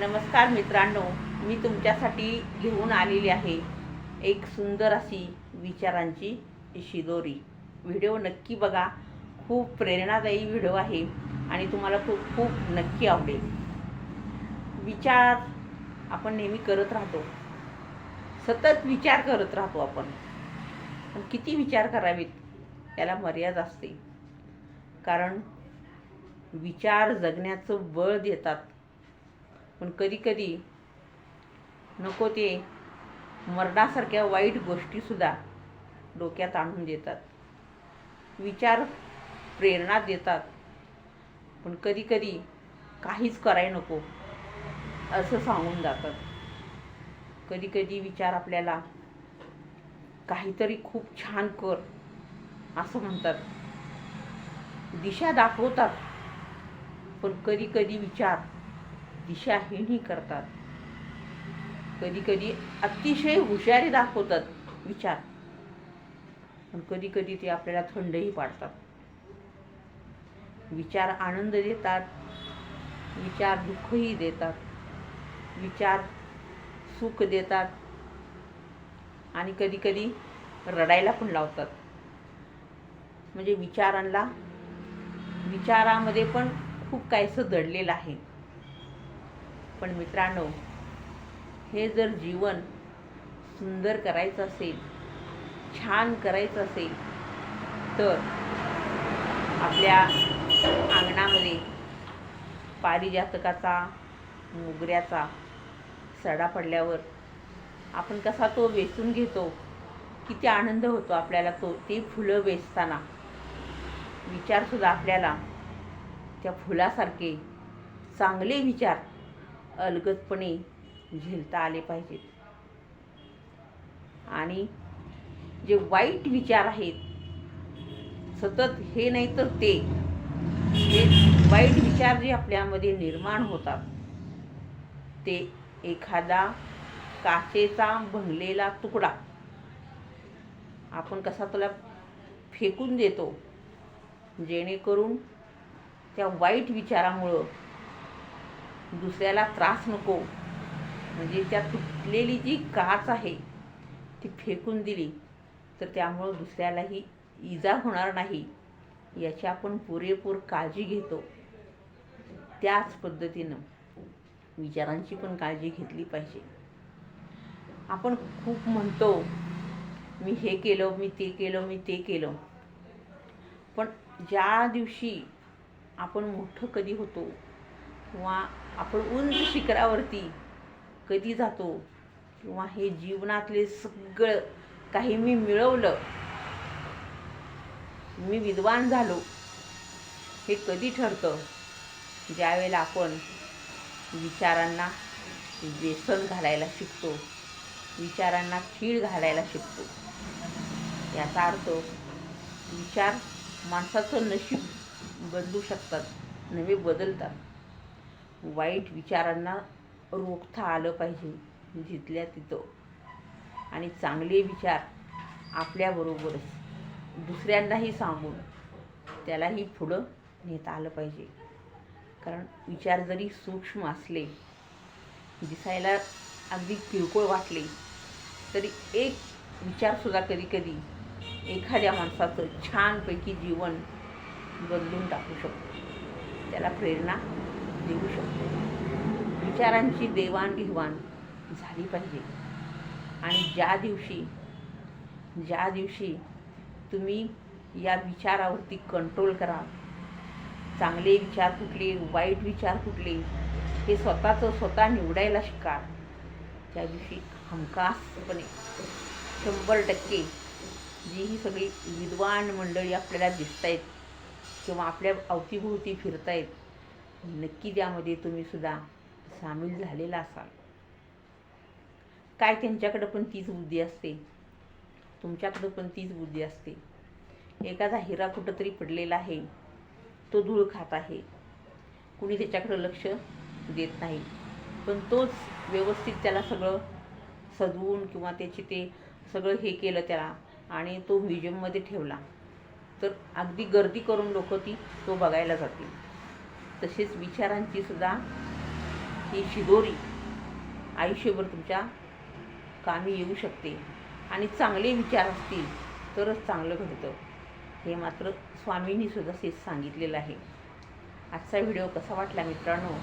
नमस्कार मित्रांनो मी तुमच्यासाठी घेऊन आलेली आहे एक सुंदर अशी विचारांची शिदोरी. व्हिडिओ नक्की बघा. खूप प्रेरणादायी व्हिडिओ आहे आणि तुम्हाला खूप खूप नक्की आवडेल. विचार आपण नेहमी करत राहतो. सतत विचार करत राहतो आपण. पण किती विचार करावेत याला मर्यादा असते. कारण विचार जगण्याचं बळ देतात. पण कधीकधी नको ते मरणासारख्या वाईट गोष्टीसुद्धा डोक्यात आणून देतात. विचार प्रेरणा देतात. पण कधीकधी काहीच कराय नको असं सांगून जातात. कधीकधी विचार आपल्याला काहीतरी खूप छान कर असं म्हणतात. दिशा दाखवतात. पण कधी कधी विचार दिशाहीनही करतात. कधी कधी अतिशय हुशारी दाखवतात विचार. पण कधी कधी ते आपल्याला थंडही पाडतात. विचार आनंद देतात. विचार दुःखही देतात. विचार सुख देतात. आणि कधी कधी रडायला पण लावतात. म्हणजे विचारांना विचारामध्ये पण खूप काहीसं दडलेलं आहे. पण मित्रांनो हे जर जीवन सुंदर करायचं असेल छान करायचं असेल तर आपल्या अंगणामध्ये पारिजातकाचा मोगऱ्याचा सडा पडल्यावर आपण कसा तो वेचून घेतो किती आनंद होतो आपल्याला तो ते फुलं वेचताना. विचारसुद्धा आपल्याला त्या फुलासारखे चांगले विचार अलगदपणे झेलता आले पाहिजेत. आणि जे वाईट विचार आहेत सतत हे नाही तर ते हे वाईट विचार जे आपल्यामध्ये निर्माण होतात ते एखादा काचेचा भंगलेला तुकडा आपण कसा त्याला फेकून देतो जेणेकरून त्या वाईट विचारामुळं दुसऱ्याला त्रास नको. म्हणजे त्या तुटलेली जी काच आहे ती फेकून दिली तर त्यामुळं दुसऱ्यालाही इजा होणार नाही याची आपण पुरेपूर काळजी घेतो. त्याच पद्धतीनं विचारांची पण काळजी घेतली पाहिजे. आपण खूप म्हणतो मी हे केलं मी ते केलं मी ते केलं. पण ज्या दिवशी आपण मोठं कधी होतो किंवा आपण उंच शिखरावरती कधी जातो किंवा हे जीवनातले सगळं काही मी मिळवलं मी विद्वान झालो हे कधी ठरतं? ज्यावेळेला आपण विचारांना व्यसन घालायला शिकतो विचारांना खीळ घालायला शिकतो. याचा अर्थ विचार माणसाचं नशीब बदलू शकतात नवे बदलतात. वाईट विचारांना रोखता आलं पाहिजे. जिथल्या तिथं. आणि चांगले विचार आपल्याबरोबरच. दुसऱ्यांनाही सांगून त्यालाही पुढं नेता आलं पाहिजे. कारण विचार जरी सूक्ष्म असले दिसायला अगदी किरकोळ वाटले तरी एक विचारसुद्धा कधीकधी एखाद्या माणसाचं छानपैकी जीवन बदलून टाकू शकतो. त्याला प्रेरणा देऊ शकतो. विचारांची देवाणघेवाण झाली पाहिजे. आणि ज्या दिवशी ज्या दिवशी तुम्ही या विचारावरती कंट्रोल करा चांगले विचार कुठले वाईट विचार कुठले हे स्वतःचं स्वतः निवडायला शिका. त्या दिवशी हमखासपणे शंभर टक्के जी ही सगळी विद्वान मंडळी आपल्याला दिसत आहेत किंवा आपल्या अवतीभोवती फिरतायत नक्की त्यामध्ये तुम्ही सुद्धा. सामील झालेला असाल. काय त्यांच्याकडं पण तीच बुद्धी असते. तुमच्याकडं पण तीच बुद्धी असते. एखादा हिरा कुठंतरी पडलेला आहे. तो धूळ खात आहे. कुणी त्याच्याकडं लक्ष देत नाही. पण तोच व्यवस्थित त्याला सगळं सजवून किंवा त्याची ते सगळं हे केलं त्याला आणि तो म्युझियममध्ये ठेवला. तर अगदी गर्दी करून लोक ती तो बघायला जातील. तसेच विचारांची सुद्धा ही शिदोरी आयुष्यभर तुमच्या कामी येऊ शकते. आणि चांगले विचार असतील तरच चांगलं घडतं. हे मात्र स्वामींनी सुद्धा तेच सांगितलेलं आहे. आजचा व्हिडिओ कसा वाटला मित्रांनो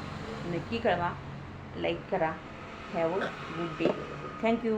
नक्की कळवा. लाईक करा. Have a good day. Thank you.